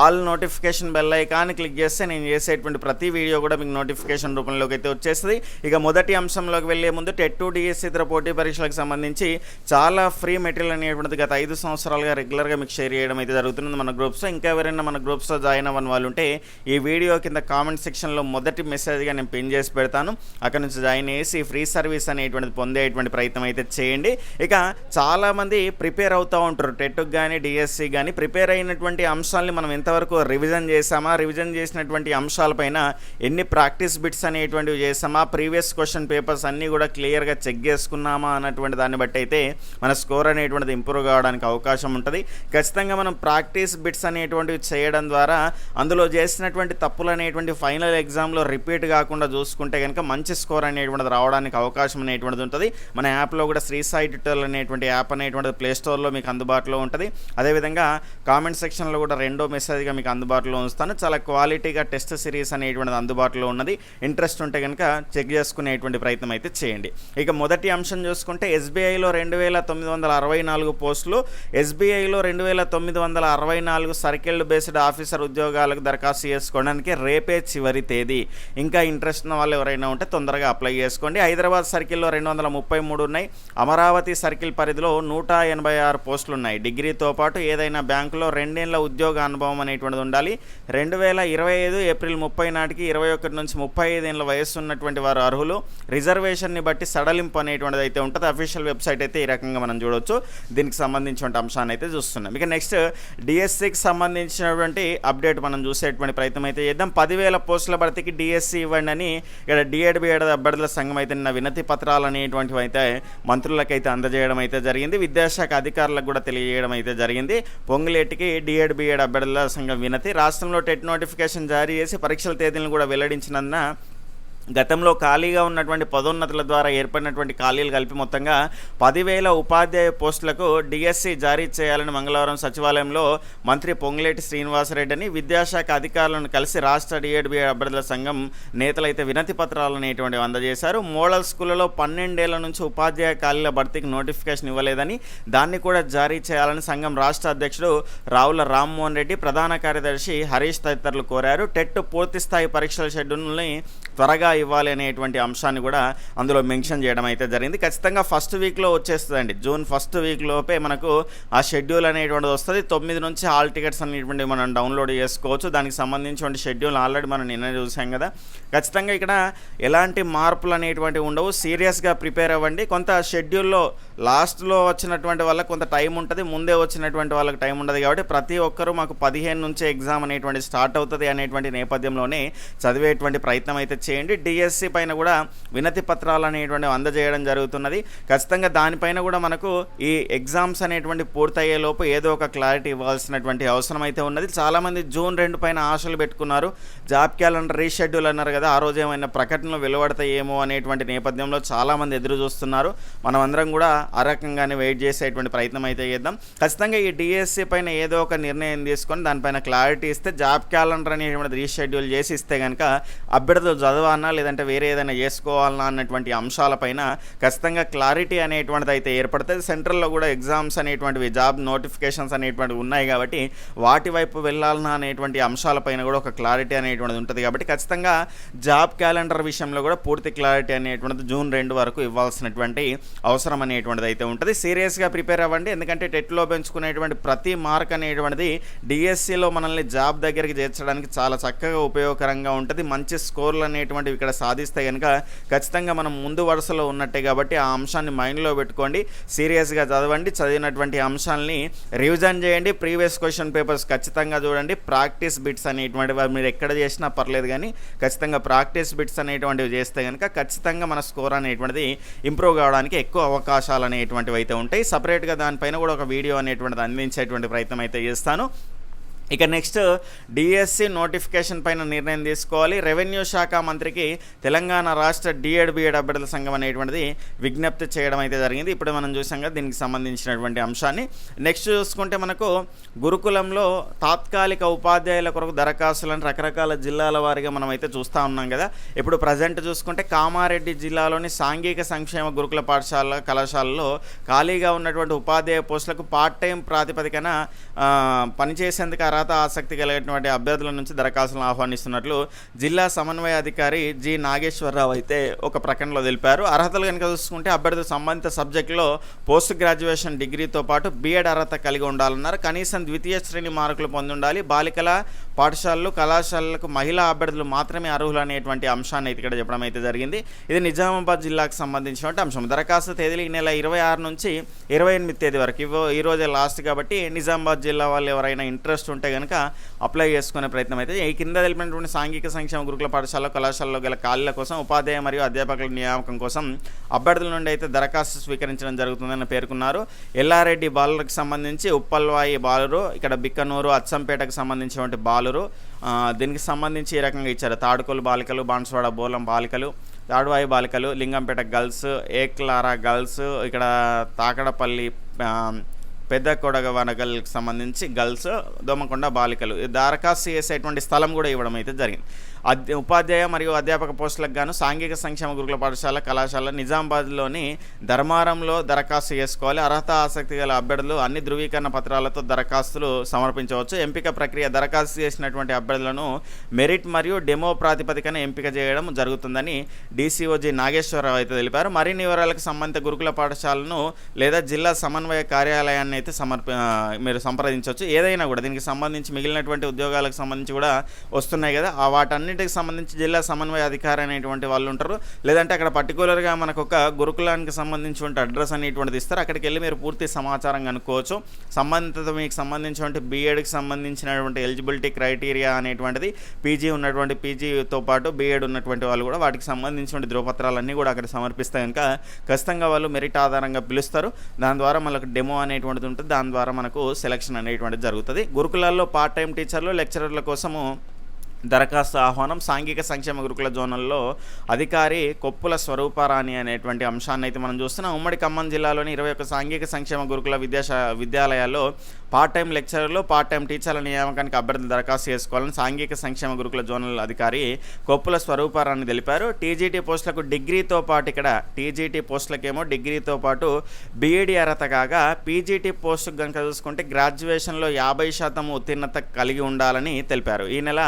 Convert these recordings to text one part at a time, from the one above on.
all notification bell icon click చేస్తే నేను చేసేటువంటి ప్రతి వీడియో కూడా మీకు నోటిఫికేషన్ రూపంలోకి అయితే వచ్చేస్తుంది. ఇక మొదటి అంశంలోకి వెళ్ళే ముందు టెట్ టు డిఎస్సి ఇతర పోటీ పరీక్షలకు సంబంధించి చాలా ఫ్రీ మెటీరియల్ అనేటువంటిది గత ఐదు సంవత్సరాలుగా రెగ్యులర్గా మీకు షేర్ చేయడం అయితే జరుగుతుంది మన గ్రూప్స్లో. ఇంకా ఎవరైనా మన గ్రూప్స్లో జాయిన్ అవ్వని వాళ్ళు ఉంటే ఈ వీడియో కింద కామెంట్ సెక్షన్లో మొదటి మెసేజ్గా నేను పిన్ చేసి పెడతాను. అక్కడ నుంచి జాయిన్ చేసి ఫ్రీ సర్వీస్ అనేటువంటిది పొందేటువంటి ప్రయత్నం అయితే చేయండి. ఇక చాలామంది ప్రిపేర్ అవుతూ ఉంటారు. టెట్కి కానీ డిఎస్సి కానీ ప్రిపేర్ అయినటువంటి అంశాలని మనం ఎంతవరకు రివిజన్ చేసామా రివిజన్ చేసినటువంటి అంశాలపైన ఎన్ని ప్రాక్టీస్ బిట్స్ అనేటువంటివి చేసామా ప్రీవియస్ క్వశ్చన్ పేపర్స్ అన్నీ కూడా క్లియర్గా చెక్ చేసుకున్నామా? అన్నటువంటి దాన్ని బట్టి అయితే మన స్కోర్ అనేటువంటిది ఇంప్రూవ్ కావడానికి అవకాశం ఉంటుంది. ఖచ్చితంగా మనం ప్రాక్టీస్ బిట్స్ అనేటువంటివి చేయడం ద్వారా అందులో చేసినటువంటి తప్పులు అనేటువంటి ఫైనల్ ఎగ్జామ్లో రిపీట్ కాకుండా చూసుకుంటే కనుక మంచి స్కోర్ అనేటువంటిది రావడానికి అవకాశం అనేటువంటిది ఉంటుంది. మన యాప్లో కూడా శ్రీ సాయి ట్విట్టర్ అనేటువంటి యాప్ అనేటువంటిది ప్లే స్టోర్లో మీకు అందుబాటులో ఉంటుంది. అదేవిధంగా కామెంట్ సెక్షన్లో కూడా రెండో మెసేజ్గా మీకు అందుబాటులో ఉంచుతాను. చాలా క్వాలిటీగా టెస్ట్ సిరీస్ అనేటువంటిది అందుబాటులో ఉన్నది. ఇంట్రెస్ట్ ఉంటే కనుక చెక్ చేసుకునేటువంటి ప్రయత్నం అయితే చేయండి. ఇక మొదటి అంశం చూసుకుంటే ఎస్బీఐలో రెండు వేల తొమ్మిది వందల అరవై నాలుగు పోస్టులు. ఎస్బీఐలో రెండు వేల తొమ్మిది వందల అరవై నాలుగు సర్కిల్డ్ బేస్డ్ ఆఫీసర్ ఉద్యోగాలకు దరఖాస్తు చేసుకోవడానికి రేపే చివరి తేదీ. ఇంకా ఇంట్రెస్ట్ ఉన్న వాళ్ళు ఎవరైనా ఉంటే తొందరగా అప్లై చేసుకోండి. హైదరాబాద్ సర్కిల్లో రెండు వందల ముప్పై మూడు ఉన్నాయి. అమరావతి సర్కిల్ పరిధిలో నూట ఎనభై ఆరు పోస్టులు ఉన్నాయి. డిగ్రీతో పాటు ఏదైనా బ్యాంకులో రెండేళ్ళ ఉద్యోగ అనుభవం అనేటువంటిది ఉండాలి. రెండు వేల ఇరవై ఐదు ఏప్రిల్ ముప్పై నాటికి ఇరవై ఒకటి నుంచి ముప్పై ఐదు ఏళ్ళ వయస్సు ఉన్నటువంటి వారు అర్హులు. రిజర్వేషన్ని బట్టి సడలింపు అనేటువంటిది అయితే ఉంటుంది. అఫీషియల్ వెబ్సైట్ అయితే ఈ రకంగా మనం చూడొచ్చు. దీనికి సంబంధించిన అంశాన్ని అయితే చూస్తున్నాం. ఇక నెక్స్ట్ డిఎస్సికి సంబంధించినటువంటి అప్డేట్ మనం చూసేటువంటి ప్రయత్నం అయితే చేద్దాం. పదివేల పోస్టుల భర్తీకి డిఎస్సి ఇవ్వండి అని ఇక్కడ డిఎడ్ బిఎడ్ అభ్యర్థుల సంఘం అయితే నిన్న వినతి పత్రాలు అనేటువంటివి అయితే మంత్రులకైతే అందజేయడం అయితే జరిగింది. విద్యాశాఖ అధికారులకు కూడా తెలియజేయడం అయితే జరిగింది. పొంగులేటికి డిఎడ్ బిఎడ్ అభ్యర్థుల సంఘం వినతి. రాష్ట్రంలో టెట్ నోటిఫికేషన్ జారీ చేసి పరీక్షల తేదీలను కూడా వెల్లడించినందున గతంలో ఖాళీగా ఉన్నటువంటి పదోన్నతుల ద్వారా ఏర్పడినటువంటి ఖాళీలు కలిపి మొత్తంగా పదివేల ఉపాధ్యాయ పోస్టులకు డిఎస్సి జారీ చేయాలని మంగళవారం సచివాలయంలో మంత్రి పొంగులేటి శ్రీనివాసరెడ్డిని విద్యాశాఖ అధికారులను కలిసి రాష్ట్ర డిఏడ్బీ అభ్యర్థుల సంఘం నేతలైతే వినతి పత్రాలు అనేటువంటివి అందజేశారు. మోడల్ స్కూళ్ళలో పన్నెండేళ్ళ నుంచి ఉపాధ్యాయ ఖాళీల భర్తీకి నోటిఫికేషన్ ఇవ్వలేదని దాన్ని కూడా జారీ చేయాలని సంఘం రాష్ట్ర అధ్యక్షుడు రావుల రామ్మోహన్ రెడ్డి ప్రధాన కార్యదర్శి హరీష్ తదితరులు కోరారు. టెట్ పూర్తి స్థాయి పరీక్షల షెడ్యూల్ని త్వరగా ఇవ్వాలి అనేటువంటి అంశాన్ని కూడా అందులో మెన్షన్ చేయడం అయితే జరిగింది. ఖచ్చితంగా ఫస్ట్ వీక్లో వచ్చేస్తుందండి. జూన్ ఫస్ట్ వీక్ లోపే మనకు ఆ షెడ్యూల్ అనేటువంటిది వస్తుంది. తొమ్మిది నుంచి హాల్ టికెట్స్ అనేటువంటివి మనం డౌన్లోడ్ చేసుకోవచ్చు. దానికి సంబంధించిన షెడ్యూల్ ఆల్రెడీ మనం నిన్న చూసాం కదా. ఖచ్చితంగా ఇక్కడ ఎలాంటి మార్పులు అనేటువంటివి ఉండవు. సీరియస్గా ప్రిపేర్ అవ్వండి. కొంత షెడ్యూల్లో లాస్ట్లో వచ్చినటువంటి వాళ్ళకి కొంత టైం ఉంటుంది. ముందే వచ్చినటువంటి వాళ్ళకి టైం ఉండదు కాబట్టి ప్రతి ఒక్కరూ మాకు పదిహేను నుంచే ఎగ్జామ్ అనేటువంటి స్టార్ట్ అవుతుంది అనేటువంటి నేపథ్యంలోనే చదివేటువంటి ప్రయత్నం అయితే చేయండి. డిఎస్సి పైన కూడా వినతి పత్రాలు అనేటువంటివి అందజేయడం జరుగుతున్నది. ఖచ్చితంగా దానిపైన కూడా మనకు ఈ ఎగ్జామ్స్ అనేటువంటి పూర్తయ్యే లోపు ఏదో ఒక క్లారిటీ ఇవ్వాల్సినటువంటి అవసరం అయితే ఉన్నది. చాలామంది జూన్ రెండు పైన ఆశలు పెట్టుకున్నారు. జాబ్ క్యాలెండర్ రీషెడ్యూల్ అన్నారు కదా ఆ రోజు ఏమైనా ప్రకటనలు వెలువడతాయేమో అనేటువంటి నేపథ్యంలో చాలామంది ఎదురు చూస్తున్నారు. మనం అందరం కూడా ఆ రకంగానే వెయిట్ చేసేటువంటి ప్రయత్నం అయితే చేద్దాం. ఖచ్చితంగా ఈ డిఎస్సి పైన ఏదో ఒక నిర్ణయం తీసుకొని దానిపైన క్లారిటీ ఇస్తే జాబ్ క్యాలెండర్ అనేటువంటి రీషెడ్యూల్ చేసి ఇస్తే కనుక అభ్యర్థులు చదవాలన్నా లేదంటే వేరే ఏదైనా చేసుకోవాలన్నా అన్నటువంటి అంశాలపైన ఖచ్చితంగా క్లారిటీ అనేటువంటిది అయితే ఏర్పడుతుంది. సెంట్రల్లో కూడా ఎగ్జామ్స్ అనేటువంటివి జాబ్ నోటిఫికేషన్స్ అనేటువంటివి ఉన్నాయి కాబట్టి వాటి వైపు వెళ్ళాలన్నా అనేటువంటి అంశాలపైన కూడా ఒక క్లారిటీ అనేటువంటిది ఉంటుంది. కాబట్టి ఖచ్చితంగా జాబ్ క్యాలెండర్ విషయంలో కూడా పూర్తి క్లారిటీ అనేటువంటిది జూన్ రెండు వరకు ఇవ్వాల్సినటువంటి అవసరం అనేటువంటిది అయితే ఉంటుంది. సీరియస్గా ప్రిపేర్ అవ్వండి. ఎందుకంటే టెట్లో పెంచుకునేటువంటి ప్రతి మార్క్ అనేటువంటిది డిఎస్సిలో మనల్ని జాబ్ దగ్గరికి చేర్చడానికి చాలా చక్కగా ఉపయోగకరంగా ఉంటుంది. మంచి స్కోర్లు అనేటువంటివి ఇక్కడ సాధిస్తే కనుక ఖచ్చితంగా మనం ముందు వరుసలో ఉన్నట్టే కాబట్టి ఆ అంశాన్ని మైండ్లో పెట్టుకోండి సీరియస్గా చదవండి చదివినటువంటి అంశాలని రివిజన్ చేయండి ప్రీవియస్ క్వశ్చన్ పేపర్స్ ఖచ్చితంగా చూడండి ప్రాక్టీస్ బిట్స్ అనేటువంటివి మీరు ఎక్కడ చేసినా పర్లేదు కానీ ఖచ్చితంగా ప్రాక్టీస్ బిట్స్ అనేటువంటివి చేస్తే కనుక ఖచ్చితంగా మన స్కోర్ అనేటువంటిది ఇంప్రూవ్ కావడానికి ఎక్కువ అవకాశాలు అనేటువంటివి అయితే ఉంటాయి. సపరేట్గా దానిపైన కూడా ఒక వీడియో అనేటువంటిది అందించేటువంటి ప్రయత్నం అయితే చేస్తాను. ఇక నెక్స్ట్ డిఎస్సి నోటిఫికేషన్ పైన నిర్ణయం తీసుకోవాలి. రెవెన్యూ శాఖ మంత్రికి తెలంగాణ రాష్ట్ర డిఎడ్ బిఎడ్ అభ్యర్థుల సంఘం అనేటువంటిది విజ్ఞప్తి చేయడం అయితే జరిగింది. ఇప్పుడు మనం చూసాం కదా దీనికి సంబంధించినటువంటి అంశాన్ని. నెక్స్ట్ చూసుకుంటే మనకు గురుకులంలో తాత్కాలిక ఉపాధ్యాయుల కొరకు దరఖాస్తులను రకరకాల జిల్లాల వారిగా మనం అయితే చూస్తూ ఉన్నాం కదా. ఇప్పుడు ప్రజెంట్ చూసుకుంటే కామారెడ్డి జిల్లాలోని సాంఘిక సంక్షేమ గురుకుల పాఠశాల కళాశాలలో ఖాళీగా ఉన్నటువంటి ఉపాధ్యాయ పోస్టులకు పార్ట్ టైం ప్రాతిపదికన పనిచేసేందుకు పనిచేసేందుకు అర్హత ఆసక్తి కలిగినటువంటి అభ్యర్థుల నుంచి దరఖాస్తులను ఆహ్వానిస్తున్నట్లు జిల్లా సమన్వయ అధికారి జి నాగేశ్వరరావు అయితే ఒక ప్రకటనలో తెలిపారు. అర్హతలు కనుక చూసుకుంటే అభ్యర్థులు సంబంధిత సబ్జెక్టులో పోస్ట్ గ్రాడ్యుయేషన్ డిగ్రీతో పాటు బీఎడ్ అర్హత కలిగి ఉండాలన్నారు. కనీసం ద్వితీయ శ్రేణి మార్కులు పొంది ఉండాలి. బాలికల పాఠశాలలు కళాశాలలకు మహిళా అభ్యర్థులు మాత్రమే అర్హులు అనేటువంటి అంశాన్ని అయితే ఇక్కడ చెప్పడం అయితే జరిగింది. ఇది నిజామాబాద్ జిల్లాకు సంబంధించినటువంటి అంశం. దరఖాస్తు తేదీలు ఈ నెల ఇరవై ఆరు నుంచి ఇరవై ఎనిమిది తేదీ వరకు. ఇవో ఈ రోజే లాస్ట్ కాబట్టి నిజామాబాద్ జిల్లా వాళ్ళు ఎవరైనా ఇంట్రెస్ట్ ఉంటే కనుక అప్లై చేసుకునే ప్రయత్నం అయితే ఈ కింద తెలిపినటువంటి సాంఘిక సంక్షేమ గురుకుల పాఠశాల కళాశాలలో గల ఖాళీల కోసం ఉపాధ్యాయ మరియు అధ్యాపకుల నియామకం కోసం అభ్యర్థుల నుండి అయితే దరఖాస్తు స్వీకరించడం జరుగుతుందని పేర్కొన్నారు. ఎల్లారెడ్డి బాలులకు సంబంధించి ఉప్పల్వాయి బాలురు ఇక్కడ బిక్కనూరు అచ్చంపేటకు సంబంధించినటువంటి బాలురు దీనికి సంబంధించి ఈ రకంగా ఇచ్చారు. తాడుకోలు బాలికలు బాన్స్వాడ బోలం బాలికలు తాడువాయి బాలికలు లింగంపేట గర్ల్స్ ఏక్లారా గర్ల్స్ ఇక్కడ తాకడపల్లి పెద్ద కొడగ వనగల్కి సంబంధించి గర్ల్స్ దోమకొండ బాలికలు. దరఖాస్తు చేసేటువంటి స్థలం కూడా ఇవ్వడం అయితే జరిగింది. ఉపాధ్యాయ మరియు అధ్యాపక పోస్టులకు గాను సాంఘిక సంక్షేమ గురుకుల పాఠశాల కళాశాల నిజామాబాద్లోని ధర్మారంలో దరఖాస్తు చేసుకోవాలి. అర్హత ఆసక్తి గల అభ్యర్థులు అన్ని ధృవీకరణ పత్రాలతో దరఖాస్తులు సమర్పించవచ్చు. ఎంపిక ప్రక్రియ దరఖాస్తు చేసినటువంటి అభ్యర్థులను మెరిట్ మరియు డెమో ప్రాతిపదికన ఎంపిక చేయడం జరుగుతుందని డీసీఓజీ నాగేశ్వరరావు అయితే తెలిపారు. మరిన్ని వివరాలకు సంబంధిత గురుకుల పాఠశాలను లేదా జిల్లా సమన్వయ కార్యాలయాన్ని అయితే సమర్ప మీరు సంప్రదించవచ్చు. ఏదైనా కూడా దీనికి సంబంధించి మిగిలినటువంటి ఉద్యోగాలకు సంబంధించి కూడా వస్తున్నాయి కదా ఆ వాటన్నిటికి సంబంధించి జిల్లా సమన్వయ అధికారి అనేటువంటి వాళ్ళు ఉంటారు. లేదంటే అక్కడ పర్టికులర్గా మనకు ఒక గురుకులానికి సంబంధించినటువంటి అడ్రస్ అనేటువంటిది ఇస్తారు. అక్కడికి వెళ్ళి మీరు పూర్తి సమాచారం కనుక్కోవచ్చు. సంబంధిత మీకు సంబంధించినటువంటి బీఎడ్కి సంబంధించినటువంటి ఎలిజిబిలిటీ క్రైటీరియా అనేటువంటిది పీజీ ఉన్నటువంటి పీజీతో పాటు బీఎడ్ ఉన్నటువంటి వాళ్ళు కూడా వాటికి సంబంధించినటువంటి ధృవపత్రాలన్నీ కూడా అక్కడ సమర్పిస్తే కనుక ఖచ్చితంగా వాళ్ళు మెరిట్ ఆధారంగా పిలుస్తారు. దాని ద్వారా మనకు డెమో అనేటువంటిది ఉంటుంది. దాని ద్వారా మనకు సెలక్షన్ అనేటువంటిది జరుగుతుంది. గురుకులాల్లో పార్ట్ టైం టీచర్లు లెక్చరర్ల కోసము దరఖాస్తు ఆహ్వానం సాంఘిక సంక్షేమ గురుకుల జోనల్లో అధికారి కొప్పుల స్వరూపారాణి అనేటువంటి అంశాన్ని అయితే మనం చూస్తున్నాం. ఉమ్మడి ఖమ్మం జిల్లాలోని ఇరవై ఒక్క సాంఘిక సంక్షేమ గురుకుల విద్యాశా విద్యాలయాల్లో పార్ట్ టైం లెక్చరర్లు పార్ట్ టైం టీచర్ల నియామకానికి అభ్యర్థులు దరఖాస్తు చేసుకోవాలని సాంఘిక సంక్షేమ గురుకుల జోనల్ అధికారి కొప్పుల స్వరూపారాన్ని తెలిపారు. టీజీటీ పోస్టులకు డిగ్రీతో పాటు ఇక్కడ టీజీటీ పోస్టులకేమో డిగ్రీతో పాటు బీఈడి అర్హత కాగా పీజీటీ పోస్టుకు కనుక చూసుకుంటే గ్రాడ్యుయేషన్లో యాభై శాతం ఉత్తీర్ణత కలిగి ఉండాలని తెలిపారు. ఈ నెల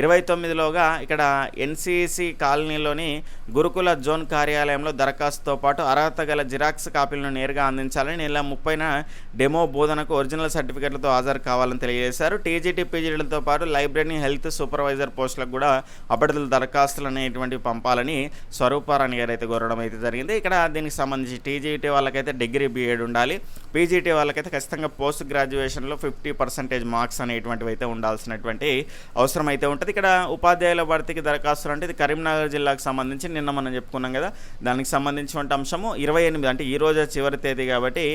ఇరవై తొమ్మిదిలోగా ఇక్కడ ఎన్సీసీ కాలనీలోని గురుకుల జోన్ కార్యాలయంలో దరఖాస్తుతో పాటు అర్హత గల జిరాక్స్ కాపీలను నేరుగా అందించాలని నెల ముప్పైన డెమో బోధనకు ఒరిజినల్ సర్టిఫికెట్లతో హాజరు కావాలని తెలియజేశారు. టీజీటీ పీజీడీలతో పాటు లైబ్రరీ హెల్త్ సూపర్వైజర్ పోస్టులకు కూడా అభ్యర్థుల దరఖాస్తులు అనేటువంటివి పంపాలని స్వరూపారాణి గారు అయితే కోరడం అయితే జరిగింది. ఇక్కడ దీనికి సంబంధించి టీజీటీ వాళ్ళకైతే డిగ్రీ బీఎడ్ ఉండాలి. పీజీటీ వాళ్ళకైతే ఖచ్చితంగా పోస్ట్ గ్రాడ్యుయేషన్లో ఫిఫ్టీ పర్సెంటేజ్ మార్క్స్ అనేటువంటివి అయితే ఉండాల్సినటువంటి అవసరం అయితే ఉంటుంది. ఇక్కడ ఉపాధ్యాయుల భర్తీకి దరఖాస్తులు అంటే ఇది కరీంనగర్ జిల్లాకు సంబంధించి నిన్న మనం చెప్పుకున్నాం కదా. దానికి సంబంధించినటువంటి అంశము ఇరవై ఎనిమిది అంటే ఈ రోజు చివరి తేదీ కాబట్టి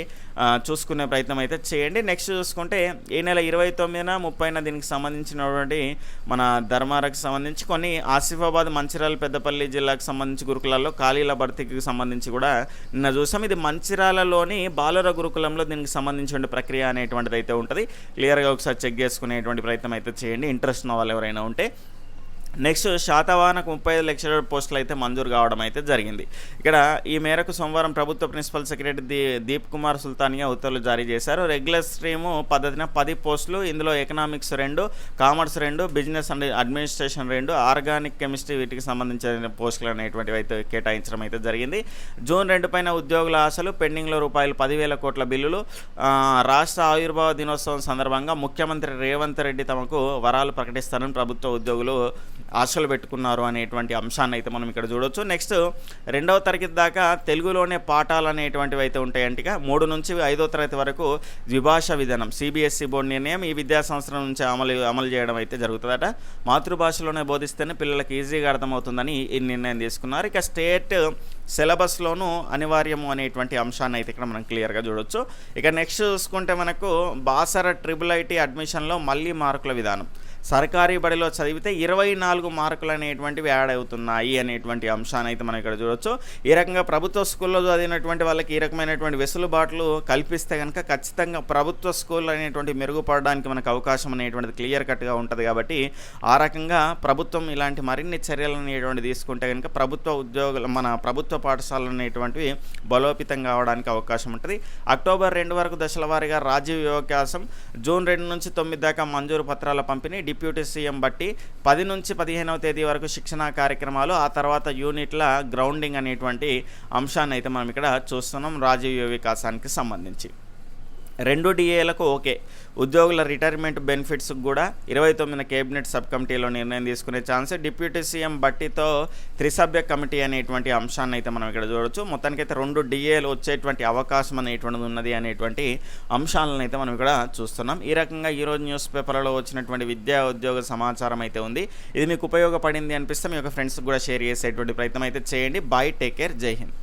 చూసుకునే ప్రయత్నం అయితే చేయండి. నెక్స్ట్ చూసుకుంటే ఈ నెల ఇరవై తొమ్మిదిన ముప్పైన దీనికి సంబంధించినటువంటి మన ధర్మారకు సంబంధించి కొన్ని ఆసిఫాబాద్ మంచిర్యాల పెద్దపల్లి జిల్లాకు సంబంధించి గురుకులాల్లో ఖాళీల భర్తీకి సంబంధించి కూడా నిన్న చూసాం. ఇది మంచిర్యాలలోని బాలుర గురుకులంలో దీనికి సంబంధించిన ప్రక్రియ అనేటువంటిది అయితే ఉంటుంది క్లియర్గా ఒకసారి చెక్ చేసుకునేటువంటి ప్రయత్నం అయితే చేయండి. ఇంట్రెస్ట్ ఉన్న వాళ్ళు ఎవరైనా ఉంటే నెక్స్ట్ శాతవాహనకు ముప్పై ఐదు లక్షల పోస్టులు అయితే మంజూరు కావడం అయితే జరిగింది. ఇక్కడ ఈ మేరకు సోమవారం ప్రభుత్వ ప్రిన్సిపల్ సెక్రటరీ దీ దీప్ కుమార్ సుల్తానియా ఉత్తర్వులు జారీ చేశారు. రెగ్యులర్ స్ట్రీము పద్ధతిన పది పోస్టులు ఇందులో ఎకనామిక్స్ రెండు కామర్స్ రెండు బిజినెస్ అండ్ అడ్మినిస్ట్రేషన్ రెండు ఆర్గానిక్ కెమిస్ట్రీ వీటికి సంబంధించిన పోస్టులు అనేటువంటివి అయితే కేటాయించడం అయితే జరిగింది. జూన్ రెండు పైన ఉద్యోగుల ఆశలు పెండింగ్లో రూపాయలు పదివేల కోట్ల బిల్లులు. రాష్ట్ర ఆవిర్భావ దినోత్సవం సందర్భంగా ముఖ్యమంత్రి రేవంత్ రెడ్డి తమకు వరాలు ప్రకటిస్తారని ప్రభుత్వ ఉద్యోగులు ఆశలు పెట్టుకున్నారు అనేటువంటి అంశాన్ని అయితే మనం ఇక్కడ చూడొచ్చు. నెక్స్ట్ రెండవ తరగతి దాకా తెలుగులోనే పాఠాలు అనేటువంటివి అయితే ఉంటాయంటే ఇక మూడు నుంచి ఐదో తరగతి వరకు ద్విభాష విధానం సిబిఎస్ఈ బోర్డు నిర్ణయం ఈ విద్యా సంవత్సరం నుంచి అమలు అమలు చేయడం అయితే జరుగుతుందట. మాతృభాషలోనే బోధిస్తేనే పిల్లలకు ఈజీగా అర్థమవుతుందని ఈ నిర్ణయం తీసుకున్నారు. ఇక స్టేట్ సిలబస్లోనూ అనివార్యము అనేటువంటి అంశాన్ని అయితే ఇక్కడ మనం క్లియర్గా చూడొచ్చు. ఇక నెక్స్ట్ చూసుకుంటే మనకు బాసర ట్రిపుల్ ఐటీ అడ్మిషన్లో మళ్ళీ మార్కుల విధానం. సర్కారీ బడిలో చదివితే ఇరవై నాలుగు మార్కులు అనేటువంటివి యాడ్ అవుతున్నాయి అనేటువంటి అంశాన్ని అయితే మనం ఇక్కడ చూడొచ్చు. ఈ రకంగా ప్రభుత్వ స్కూల్లో చదివినటువంటి వాళ్ళకి ఈ రకమైనటువంటి వెసులుబాట్లు కల్పిస్తే కనుక ఖచ్చితంగా ప్రభుత్వ స్కూల్ అనేటువంటి మెరుగుపడడానికి మనకు అవకాశం అనేటువంటిది క్లియర్ కట్గా ఉంటుంది కాబట్టి ఆ రకంగా ప్రభుత్వం ఇలాంటి మరిన్ని చర్యలు అనేటువంటి తీసుకుంటే కనుక ప్రభుత్వ ఉద్యోగులు మన ప్రభుత్వ పాఠశాలలు అనేటువంటివి బలోపేతం కావడానికి అవకాశం ఉంటుంది. అక్టోబర్ రెండు వరకు దశల వారీగా రాజ్య జూన్ రెండు నుంచి తొమ్మిది దాకా మంజూరు పత్రాల పంపిణీ డిప్యూటీ సీఎం బట్టి పది నుంచి పదిహేనవ తేదీ వరకు శిక్షణా కార్యక్రమాలు ఆ తర్వాత యూనిట్ల గ్రౌండింగ్ అనేటువంటి అంశాన్ని అయితే మనం ఇక్కడ చూస్తున్నాం రాజీవ్ వికాసానికి సంబంధించి. రెండు డిఏలకు ఓకే. ఉద్యోగుల రిటైర్మెంట్ బెనిఫిట్స్ కూడా ఇరవై తొమ్మిది కేబినెట్ సబ్ కమిటీలో నిర్ణయం తీసుకునే ఛాన్స్. డిప్యూటీ సీఎం బట్టితో త్రిసభ్య కమిటీ అనేటువంటి అంశాన్ని అయితే మనం ఇక్కడ చూడొచ్చు. మొత్తానికైతే రెండు డిఏలు వచ్చేటువంటి అవకాశం అనేటువంటిది ఉన్నది అనేటువంటి అంశాలను అయితే మనం ఇక్కడ చూస్తున్నాం. ఈ రకంగా ఈరోజు న్యూస్ పేపర్లో వచ్చినటువంటి విద్యా ఉద్యోగ సమాచారం అయితే ఉంది. ఇది మీకు ఉపయోగపడింది అనిపిస్తే మీ యొక్క ఫ్రెండ్స్కి కూడా షేర్ చేసేటువంటి ప్రయత్నం అయితే చేయండి. బాయ్ టేక్ కేర్ జై హింద్.